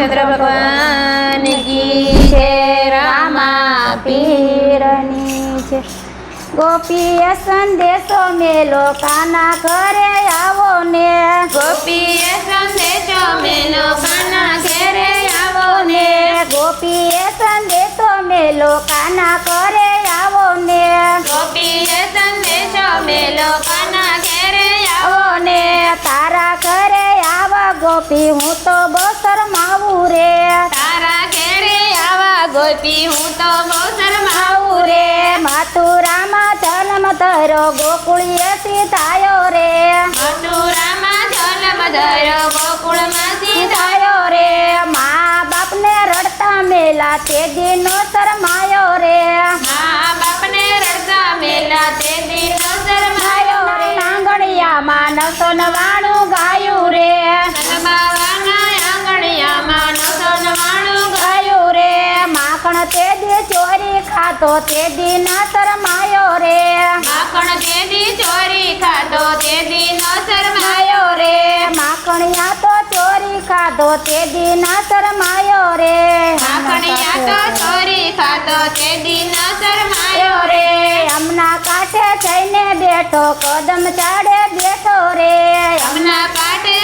રામચંદ્ર ભગવાન કી છે, રામા પીરની છે. ગોપીય સંદેશો મેલો, કાના ઘરે આવો ને? ગોપીય સંદેશો મેલો, કાના ઘરે આવો ને? ગોપીય સંદેશો મેલો, કાના ઘરે આવો ને? ગોપીય સંદેશો મેલો, કાના ઘરે ગોપી હું તો બહુ શરમાવું રે. તારા ઘેરે આવા ગોપી હું તો બહુ શરમાવું રે. મથુરામાં જન્મ ધરો ગોકુળિયેથી થાયો રે. મથુરામાં જન્મ ધર્યો ખાતો તે દી ન શરમાયો રે. માખણ તે દી ચોરી ખાતો તે દિનો શરમાયો માયો રે. માખણિયા તો ચોરી ખાધો તે દી ન શરમાયો રે. માખણિયા તો ચોરી ખાતો તે દિનો શરમાયો આયો રે હમના કાંઠે જઈને બેઠો કદમ ચાડે બેઠો રે. હમના સાથે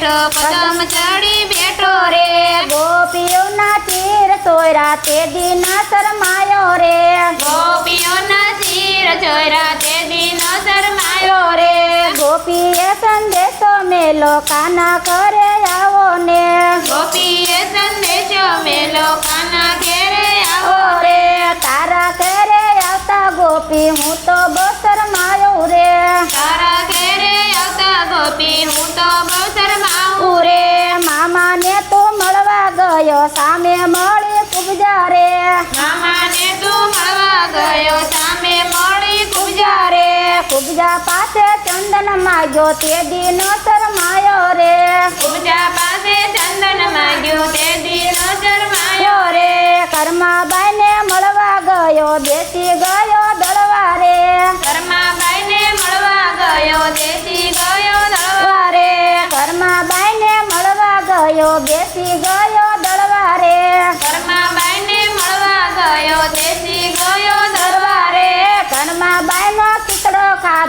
બેઠો પદમ ચડી બેઠો રે. ગોપીઓના તીર સોયરા તે દિન શરમાયો રે. ગોપીઓના શિર ચોર્યા તે દિન શરમાયો રે. ગોપીએ સંદેશો મેલો કાના કરે આવો ને? ગોપીએ સામે મળી કુબજા રે મામાને તું મળવા ગયો સામે મળી કુબજા રે કુબજા પાસે ચંદન માગ્યો તે દીનો શરમાયો રે. કુબજા પાસે ચંદન માંગ્યું તે દિન શરમાયો રે. કર્માબાઈને મળવા ગયો બેસી ગયો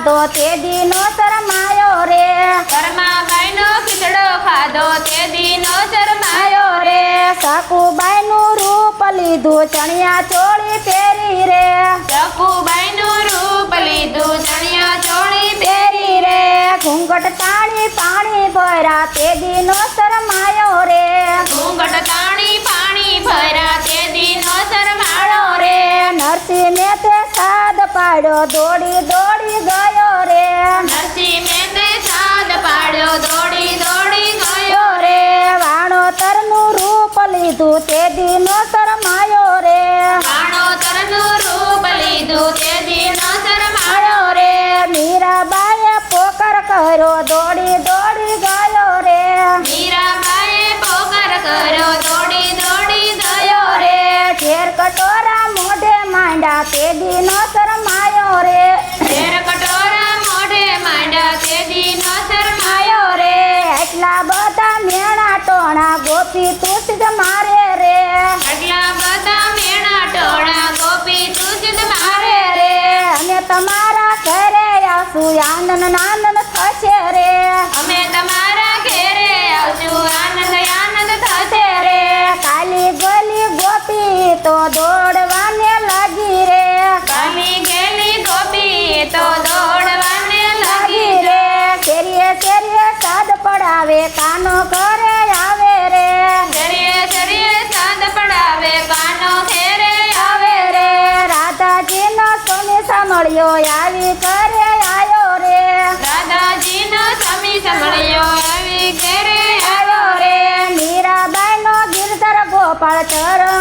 ખાધો તે દીનો શરમાયો રે. કર્માબાઈનો ખીચડો ખાધો તે દિનો શરમાયો આયો રે. સાકુબાઈનું રૂપ લીધું ચણિયા ચોળી પહેરી રે. શકુબાઈનું રૂપ લીધું ચણિયા ચોળી પહેરી રે. ઘૂંઘટ તાણી પાણી ભરા તે દીનો શરમાયો રે. ઘૂંઘટ તાણી પાણી ભર્યા તે દિનો શરમાળો આયો રે. નરસિંહને તે સાદ પાડ્યો દોડી દોડી ગયો રે આવશું. આનંદ આનંદ થશે રે. અમે તમારા ઘેરે આવશું. આનંદ આનંદ થશે રે. કાલી ગલી ગોપી તો દોડવાને લાગી રે. કામી ગેલી ગોપી તો દોડવાને લાગી રે. શેરીએ શેરીએ સાદ પડાવે કાનો ઘરે આવે રે. શરીએ શરીએ સાદ પડાવે કાનો ઘેરે આવે રે. રાધાજીનો સ્વામી સાંભળ્યો આવી ઘરે આયો રે દાદાજીનો સાંભળ્યો આવી ઘેરે આવ્યો રે. મીરાબાઈનો ગીરધર ગોપાળ ચરણોમાં